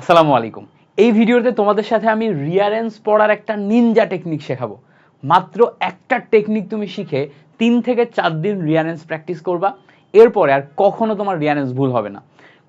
আসসালামু আলাইকুম। এই ভিডিওতে তোমাদের সাথে আমি রিয়ারেন্স পড়ার একটা নিনজা টেকনিক শেখাবো। মাত্র একটা টেকনিক তুমি শিখে তিন থেকে চার দিন রিয়ারেন্স প্র্যাকটিস করবা। এরপরে আর কখনো তোমার রিয়ারেন্স ভুল হবে না।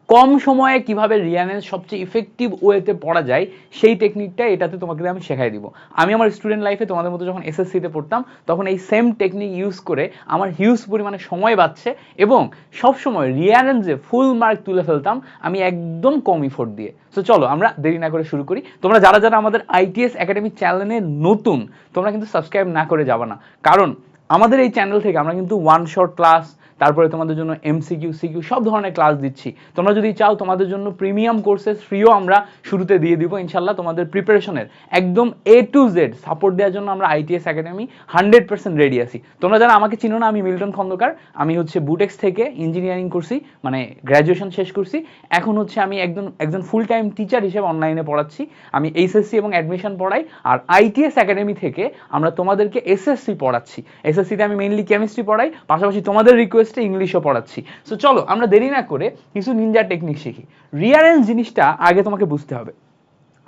কম সময়ে কীভাবে রিয়ানেন্স সবচেয়ে ইফেক্টিভ ওয়েতে পড়া যায়, সেই টেকনিকটা এটাতে তোমাকে আমি শেখাই দিব। আমি আমার স্টুডেন্ট লাইফে তোমাদের মতো যখন এসএসসিতে পড়তাম, তখন এই সেম টেকনিক ইউজ করে আমার হিউজ পরিমাণে সময় বাঁচছে এবং সবসময় রিয়ানেন্সে ফুল মার্ক তুলে ফেলতাম, আমি একদম কম ইফোর্ট দিয়ে। তো চলো, আমরা দেরি না করে শুরু করি। তোমরা যারা যারা আমাদের আইটিএস একাডেমি চ্যানেলে নতুন, তোমরা কিন্তু সাবস্ক্রাইব না করে যাবা না। কারণ আমাদের এই চ্যানেল থেকে আমরা কিন্তু ওয়ান শর্ট ক্লাস তারপরে তোমাদের জন্য এমসিকিউ সিকিউ সব ধরনের ক্লাস দিচ্ছি। তোমরা যদি চাও তোমাদের জন্য প্রিমিয়াম কোর্সেস ফ্রিও আমরা শুরুতে দিয়ে দিব ইনশাল্লাহ তোমাদের প্রিপারেশনের একদম এ টু জেড সাপোর্ট দেওয়ার জন্য আমরা ITS academy hundred percent ready আছি। তোমরা যারা আমাকে চিনো না, আমি মিল্টন খন্দকার। আমি হচ্ছে বুটেক্স থেকে ইঞ্জিনিয়ারিং করছি মানে গ্র্যাজুয়েশন শেষ করছি। এখন হচ্ছে আমি একজন একজন ফুল টাইম টিচার হিসেবে অনলাইনে পড়াচ্ছি। আমি এইচএসসি এবং অ্যাডমিশন পড়াই। আর আইটিএস একাডেমি থেকে আমরা তোমাদেরকে এসএসসি পড়াচ্ছি। এসএসসিতে আমি মেইনলি কেমিস্ট্রি পড়াই। পাশাপাশি তোমাদের রিকোয়েস্টে ইংলিশও পড়াচ্ছি। সো চলো, আমরা দেরি না করে কিছু নিনজা টেকনিক শিখি। রিয়ারেন্স জিনিসটা আগে তোমাকে বুঝতে হবে।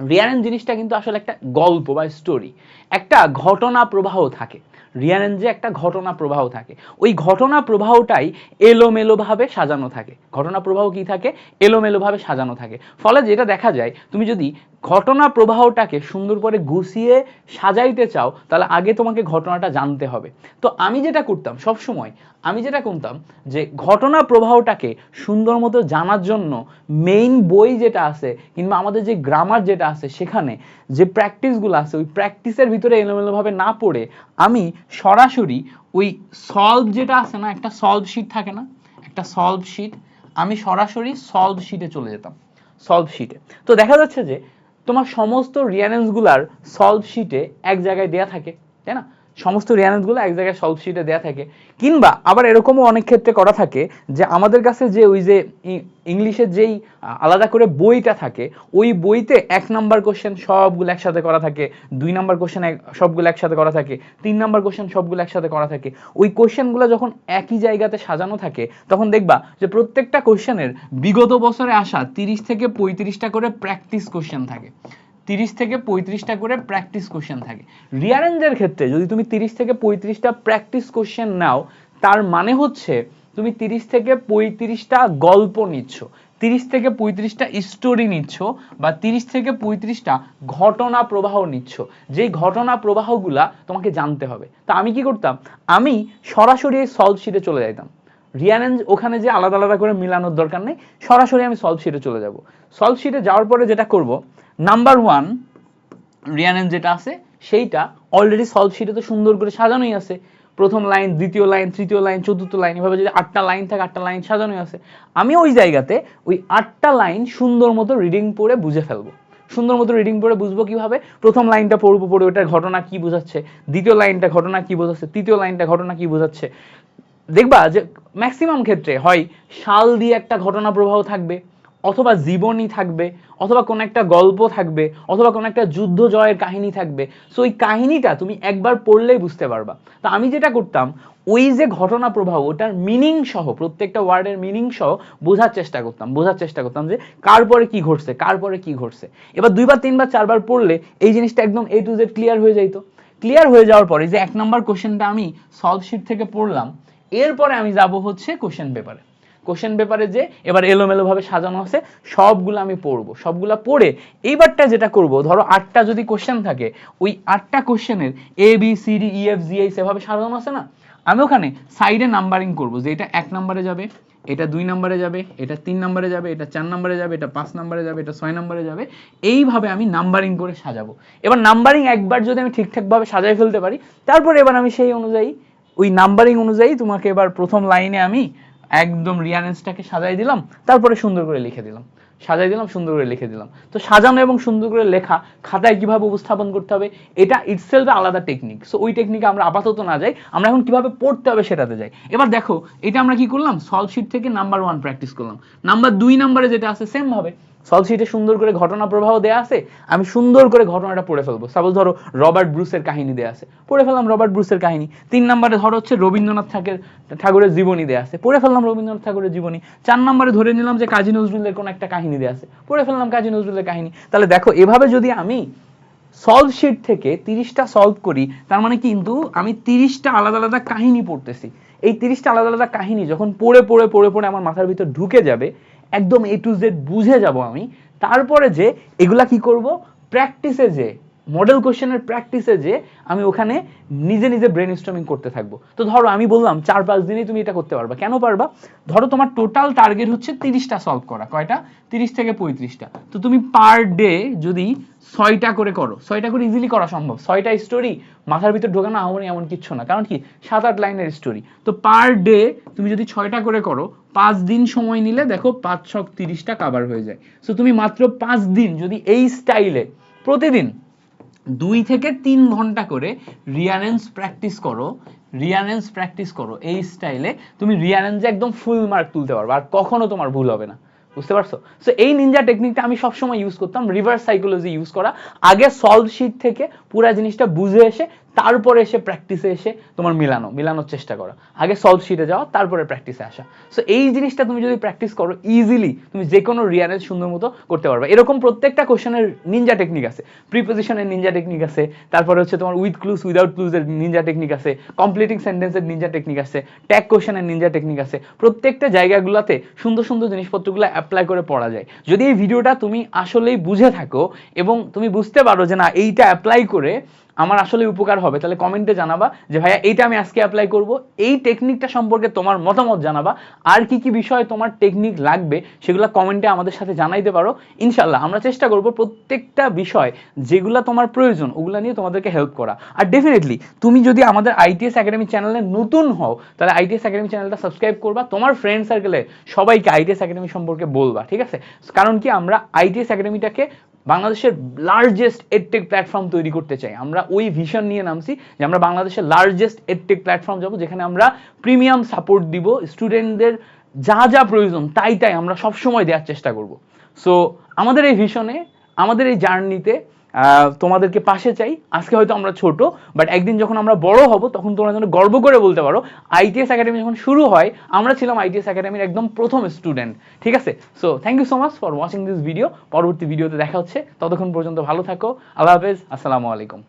রিয়ারেন্স জিনিসটা কিন্তু আসলে একটা গল্প বা স্টোরি একটা ঘটনা প্রবাহ থাকে। রিয়ারেঞ্জে একটা ঘটনা প্রবাহ থাকে, ওই ঘটনা প্রবাহটাই এলোমেলোভাবে সাজানো থাকে। ঘটনা প্রবাহ কি থাকে? এলোমেলোভাবে সাজানো থাকে। ফলে যেটা দেখা যায়, তুমি যদি ঘটনা প্রবাহটাকে সুন্দর করে গুছিয়ে সাজাইতে চাও, তাহলে আগে তোমাকে ঘটনাটা জানতে হবে। তো আমি যেটা করতাম সব সময় আমি যেটা করতাম যে ঘটনা প্রবাহটাকে সুন্দর মতো জানার জন্য মেইন বই যেটা আছে, কিংবা আমাদের যে গ্রামার যেটা আছে, সেখানে যে প্র্যাকটিসগুলো আছে, ওই প্র্যাকটিসের ভিতরে এলোমেলোভাবে না পড়ে আমি সরাসরি ওই সলভ যেটা আছে না, একটা সলভ শিট থাকে না, একটা সলভ শিট আমি সরাসরি সলভ শিটে চলে যেতাম সলভ শিটে তো দেখা যাচ্ছে যে তোমার সমস্ত রিয়ারেন্সগুলার সলভ শিটে এক জায়গায় দেয়া থাকে, তাই না? সমস্ত রিয়ানেন্সগুলো এক জায়গায় সলভ শিটে দেয়া থাকে। কিংবা আবার এরকমও অনেক ক্ষেত্রে করা থাকে যে আমাদের কাছে যে ওই যে ইংলিশের যেই আলাদা করে বইটা থাকে, ওই বইতে এক নাম্বার কোশ্চেন সবগুলো একসাথে করা থাকে, দুই নাম্বার কোশ্চেন সবগুলো একসাথে করা থাকে, তিন নাম্বার কোশ্চেন সবগুলো একসাথে করা থাকে। ওই কোশ্চেনগুলো যখন একই জায়গাতে সাজানো থাকে, তখন দেখবা যে প্রত্যেকটা কোশ্চেনের বিগত বছরে আসা তিরিশ থেকে পঁয়ত্রিশটা করে প্র্যাকটিস কোশ্চেন থাকে। তিরিশ থেকে পঁয়ত্রিশটা করে প্র্যাকটিস কোশ্চেন থাকে। রিয়ারেঞ্জের ক্ষেত্রে যদি তুমি তিরিশ থেকে পঁয়ত্রিশটা প্র্যাকটিস কোশ্চেন নাও, তার মানে হচ্ছে তুমি তিরিশ থেকে পঁয়ত্রিশটা গল্প নিচ্ছ। তিরিশ থেকে পঁয়ত্রিশটা স্টোরি নিচ্ছ বা তিরিশ থেকে পঁয়ত্রিশটা ঘটনা প্রবাহ নিচ্ছ। যেই ঘটনা প্রবাহগুলা তোমাকে জানতে হবে। তা আমি কি করতাম? আমি সরাসরি এই সলভ শিটে চলে যাইতাম। রিয়ানেন্স ওখানে যে আলাদা আলাদা করে মিলানোর দরকার নেই, সরাসরি আমি সলভ শিটে চলে যাব। সলভ শিটে যাওয়ার পরে যেটা করব নাম্বার ওয়ান রিয়ানেন্স যেটা আছে, সেইটা অলরেডি সলভ শিটে তো সুন্দর করে সাজানোই আছে। প্রথম লাইন দ্বিতীয় লাইন তৃতীয় লাইন চতুর্থ লাইন এভাবে যদি আটটা লাইন থাকে, আটটা লাইন সাজানোই আছে। আমি ওই জায়গাতে ওই আটটা লাইন সুন্দর মতো রিডিং পড়ে বুঝে ফেলব। সুন্দর মতো রিডিং পড়ে বুঝব কীভাবে? প্রথম লাইনটা পড়ব পড়ে, ওটার ঘটনা কি বোঝাচ্ছে? দ্বিতীয় লাইনটা ঘটনা কি বোঝাচ্ছে? তৃতীয় লাইনটা ঘটনা কি বোঝাচ্ছে? দেখবা যে ম্যাক্সিমাম ক্ষেত্রে হয় শাল দিয়ে একটা ঘটনা প্রবাহ থাকবে, অথবা জীবনী থাকবে, অথবা কোনো একটা গল্প থাকবে, অথবা কোনো একটা যুদ্ধ জয়ের কাহিনী থাকবে। সো ওই কাহিনীটা তুমি একবার পড়লেই বুঝতে পারবা। তা আমি যেটা করতাম, ওই যে ঘটনা প্রবাহ, ওটার মিনিং সহ, প্রত্যেকটা ওয়ার্ডের মিনিং সহ বোঝার চেষ্টা করতাম, বোঝার চেষ্টা করতাম যে কার পরে কি ঘটছে, কার পরে কি ঘটছে। এবার দুইবার, তিনবার, চারবার পড়লে এই জিনিসটা একদম এ টু জেড ক্লিয়ার হয়ে যাইতো। ক্লিয়ার হয়ে যাওয়ার পরে যে এক নম্বর কোশ্চেনটা আমি সলভ শিট থেকে পড়লাম এরপরে আমি যাব হচ্ছে কোশ্চেন পেপারে কোশ্চেন পেপারে যে এবার এলোমেলোভাবে সাজানো আছে, সবগুলো আমি পড়ব। সবগুলা পড়ে এইবারটা যেটা করব, ধরো আটটা যদি কোশ্চেন থাকে, ওই আটটা কোশ্চেনের A B C D E F G H এভাবে সাজানো আছে না? আমি ওখানে সাইডে নাম্বারিং করব, যে এটা এক নম্বরে যাবে, এটা দুই নম্বরে যাবে, এটা তিন নম্বরে যাবে, এটা চার নম্বরে যাবে, এটা পাঁচ নম্বরে যাবে, এটা ছয় নম্বরে যাবে, এইভাবে আমি নাম্বারিং করে সাজাবো। এবার নাম্বারিং একবার যদি আমি ঠিকঠাকভাবে সাজাই ফেলতে পারি, তারপর এবার আমি সেই অনুযায়ী ওই নাম্বারিং অনুযায়ী তোমাকে এবার প্রথম লাইনে আমি একদম রিয়ানেন্সটাকে সাজাই দিলাম, তারপরে সুন্দর করে লিখে দিলাম। সাজাই দিলাম, সুন্দর করে লিখে দিলাম। তো সাজানো এবং সুন্দর করে লেখা খাতায় কীভাবে উপস্থাপন করতে হবে, এটা ইটসেলফ আলাদা টেকনিক সো ওই টেকনিকে আমরা আপাতত না যাই, আমরা এখন কীভাবে পড়তে হবে সেটাতে যাই। এবার দেখো, এটা আমরা কি করলাম? সলভ শিট থেকে নাম্বার ওয়ান প্র্যাকটিস করলাম। নাম্বার দুই নাম্বারে যেটা আছে সেম ভাবে সলভ শিটে সুন্দর করে ঘটনা প্রবাহ দেয়া আছে, আমি সুন্দর করে ঘটনাটা পড়ে ফেলব। সাপোজ ধরো রবার্ট ব্রুসের কাহিনী দেয়া আছে, পড়ে ফেললাম রবার্ট ব্রুসের কাহিনী। তিন নম্বরে ধরো হচ্ছে রবীন্দ্রনাথ ঠাকুর ঠাকুরের জীবনী দেয়া আছে, পড়ে ফেললাম রবীন্দ্রনাথ ঠাকুরের জীবনী। চার নম্বরে ধরে নিলাম যে কাজী নজরুলের কোনো একটা কাহিনী দেয়া আছে, পড়ে ফেললাম কাজী নজরুলের কাহিনী। তাহলে দেখো, এভাবে যদি আমি সলভ শিট থেকে তিরিশটা সলভ করি, তার মানে কিন্তু আমি তিরিশটা আলাদা আলাদা কাহিনী পড়তেছি। এই তিরিশটা আলাদা আলাদা কাহিনী যখন পড়ে পড়ে পড়ে পড়ে আমার মাথার ভিতর ঢুকে যাবে একদম এ টু জেড বুঝে যাব আমি। তারপরে যে এগুলা কি করব? প্র্যাকটিসে যে মডেল কোশ্চেনের প্র্যাকটিসে যে আমি ওখানে নিজে নিজে ব্রেন স্টর্মিং করতে থাকব। তো ধরো আমি বললাম, চার পাঁচ দিনেই তুমি এটা করতে পারবা। কেন পারবা? ধরো তোমার টোটাল টার্গেট হচ্ছে তিরিশটা সলভ করা। কয়টা? তিরিশ থেকে পঁয়ত্রিশটা। তো তুমি পার ডে যদি ছয়টা করে করো, ছয়টা করে ইজিলি করা সম্ভব। ছয়টা স্টোরি মাথার ভিতর ঢোকানো এমনই এমন কিচ্ছু না। কারণ কি? সাত আট লাইনের স্টোরি তো পার ডে তুমি যদি ছয়টা করে করো পাঁচ দিন সময় নিলে দেখো পাঁচ, ছক, তিরিশটা কাভার হয়ে যায়। সো তুমি মাত্র পাঁচ দিন যদি এই স্টাইলে প্রতিদিন দুই থেকে তিন ঘণ্টা করে রিয়ারেন্স প্র্যাকটিস করো রিয়ারেন্স প্র্যাকটিস করো, এই স্টাইলে তুমি রিয়ারেন্সে একদম ফুল মার্ক তুলতে পারবে। আর কখনো তোমার ভুল হবে না। বুঝতে পারছ? সো এই নিনজা টেকনিকটা আমি সবসময় ইউজ করতাম রিভার্স সাইকোলজি ইউজ করা। আগে সলভ শিট থেকে পুরো জিনিসটা বুঝে এসে তারপরে এসে প্র্যাকটিসে এসে তোমার মিলানো, মিলানোর চেষ্টা করা। আগে সলভ শিটে যাওয়া তারপরে প্র্যাকটিসে আসা। সো এই জিনিসটা তুমি যদি প্র্যাকটিস করো ইজিলি তুমি যে কোনো রিয়ারেন্স সুন্দর মতো করতে পারবে। এরকম প্রত্যেকটা কোশ্চেনের নিনজা টেকনিক আছে। প্রিপোজিশনের নিনজা টেকনিক আছে, তারপরে হচ্ছে তোমার উইথ ক্লুজ উইদাউট ক্লুজের নিনজা টেকনিক আছে কমপ্লিটিং সেন্টেন্সের নিনজা টেকনিক আছে ট্যাগ কোশ্চেনের নিনজা টেকনিক আছে। প্রত্যেকটা জায়গাগুলোতে সুন্দর সুন্দর জিনিসপত্রগুলো অ্যাপ্লাই করে পড়া যায়। যদি এই ভিডিওটা তুমি আসলেই বুঝে থাকো এবং তুমি বুঝতে পারো যে না, এইটা অ্যাপ্লাই করে আমার আসলে উপকার হবে, তাহলে কমেন্টে জানাবা যে, ভাইয়া, এইটা আমি আজকে অ্যাপ্লাই করব। এই টেকনিকটা সম্পর্কে তোমার মতামত জানাবা। আর কি কি বিষয়ে তোমার টেকনিক লাগবে, সেগুলো কমেন্টে আমাদের সাথে জানাইতে পারো। ইনশাল্লাহ আমরা চেষ্টা করব প্রত্যেকটা বিষয় যেগুলো তোমার প্রয়োজন, ওগুলো নিয়ে তোমাদেরকে হেল্প করা। আর ডেফিনেটলি তুমি যদি আমাদের আইটিএস একাডেমি চ্যানেলে নতুন হও, তাহলে আইটিএস একাডেমি চ্যানেলটা সাবস্ক্রাইব করবা। তোমার ফ্রেন্ড সার্কেলে সবাইকে আইটিএস একাডেমি সম্পর্কে বলবা, ঠিক আছে? কারণ কি, আমরা আইটিএস একাডেমিটাকে বাংলাদেশের লার্জেস্ট এডটেক প্ল্যাটফর্ম তৈরি করতে চাই। আমরা ওই ভিশন নিয়ে নামছি যে আমরা বাংলাদেশের লার্জেস্ট এডটেক প্ল্যাটফর্ম যাব, যেখানে আমরা প্রিমিয়াম সাপোর্ট দিব স্টুডেন্টদের যা যা প্রয়োজন, তাই তাই আমরা সবসময় দেওয়ার চেষ্টা করব। সো আমাদের এই ভিশনে আমাদের এই জার্নিতে তোমাদেরকে পাশে চাই। আজকে হয়তো আমরা ছোট বাট একদিন যখন আমরা বড় হব, তখন তোমরা যেন গর্ব করে বলতে পারো আইটিএস একাডেমি যখন শুরু হয়, আমরা ছিলাম আইটিএস একাডেমির একদম প্রথম স্টুডেন্ট ঠিক আছে? So thank you so much for watching this video পরবর্তী ভিডিওতে দেখা হচ্ছে, ততক্ষণ পর্যন্ত ভালো থাকো, আল্লাহ হাফেজ, আসসালামু আলাইকুম।